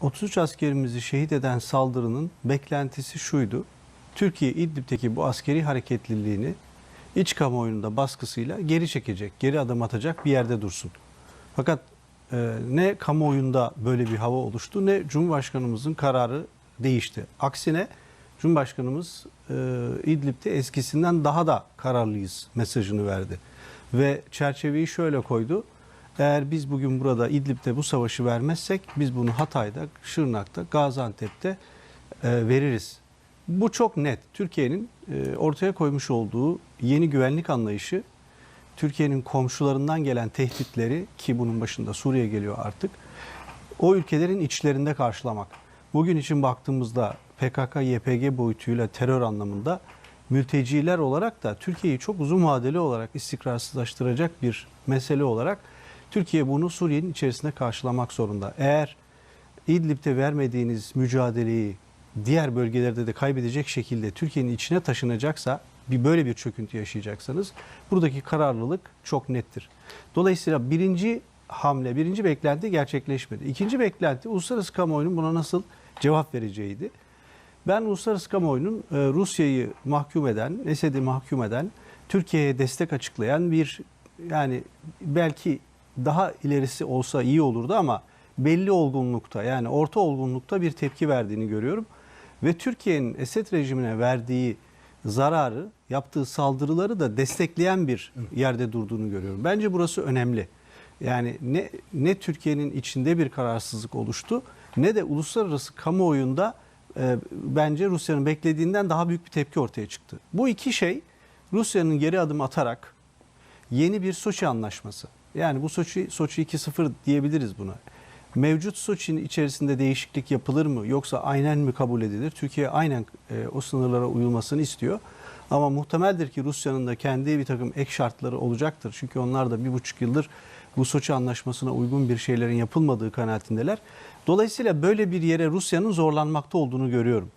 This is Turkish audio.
33 askerimizi şehit eden saldırının beklentisi şuydu. Türkiye İdlib'deki bu askeri hareketliliğini iç kamuoyunda baskısıyla geri çekecek, geri adım atacak bir yerde dursun. Fakat e, ne kamuoyunda böyle bir hava oluştu ne Cumhurbaşkanımızın kararı değişti. Aksine Cumhurbaşkanımız e, İdlib'de eskisinden daha da kararlıyız mesajını verdi. Ve çerçeveyi şöyle koydu. Eğer biz bugün burada İdlib'de bu savaşı vermezsek biz bunu Hatay'da, Şırnak'ta, Gaziantep'te e, veririz. Bu çok net. Türkiye'nin e, ortaya koymuş olduğu yeni güvenlik anlayışı Türkiye'nin komşularından gelen tehditleri ki bunun başında Suriye geliyor artık o ülkelerin içlerinde karşılamak. Bugün için baktığımızda PKK, YPG boyutuyla terör anlamında mülteciler olarak da Türkiye'yi çok uzun vadeli olarak istikrarsızlaştıracak bir mesele olarak Türkiye bunu Suriye'nin içerisinde karşılamak zorunda. Eğer İdlib'de vermediğiniz mücadeleyi diğer bölgelerde de kaybedecek şekilde Türkiye'nin içine taşınacaksa bir böyle bir çöküntü yaşayacaksanız buradaki kararlılık çok nettir. Dolayısıyla birinci hamle, birinci beklenti gerçekleşmedi. İkinci beklenti uluslararası kamuoyunun buna nasıl cevap vereceğiydi. Ben uluslararası kamuoyunun e, Rusya'yı mahkum eden, Esed'i mahkum eden, Türkiye'ye destek açıklayan bir yani belki daha ilerisi olsa iyi olurdu ama belli olgunlukta yani orta olgunlukta bir tepki verdiğini görüyorum. Ve Türkiye'nin Esed rejimine verdiği zararı, yaptığı saldırıları da destekleyen bir yerde durduğunu görüyorum. Bence burası önemli. Yani ne, ne Türkiye'nin içinde bir kararsızlık oluştu ne de uluslararası kamuoyunda e, bence Rusya'nın beklediğinden daha büyük bir tepki ortaya çıktı. Bu iki şey Rusya'nın geri adım atarak yeni bir Soçi anlaşması. Yani bu Soçi, Soçi 2.0 diyebiliriz buna. Mevcut Soçi'nin içerisinde değişiklik yapılır mı yoksa aynen mi kabul edilir? Türkiye aynen e, o sınırlara uyulmasını istiyor. Ama muhtemeldir ki Rusya'nın da kendi bir takım ek şartları olacaktır. Çünkü onlar da bir buçuk yıldır bu Soçi anlaşmasına uygun bir şeylerin yapılmadığı kanaatindeler. Dolayısıyla böyle bir yere Rusya'nın zorlanmakta olduğunu görüyorum.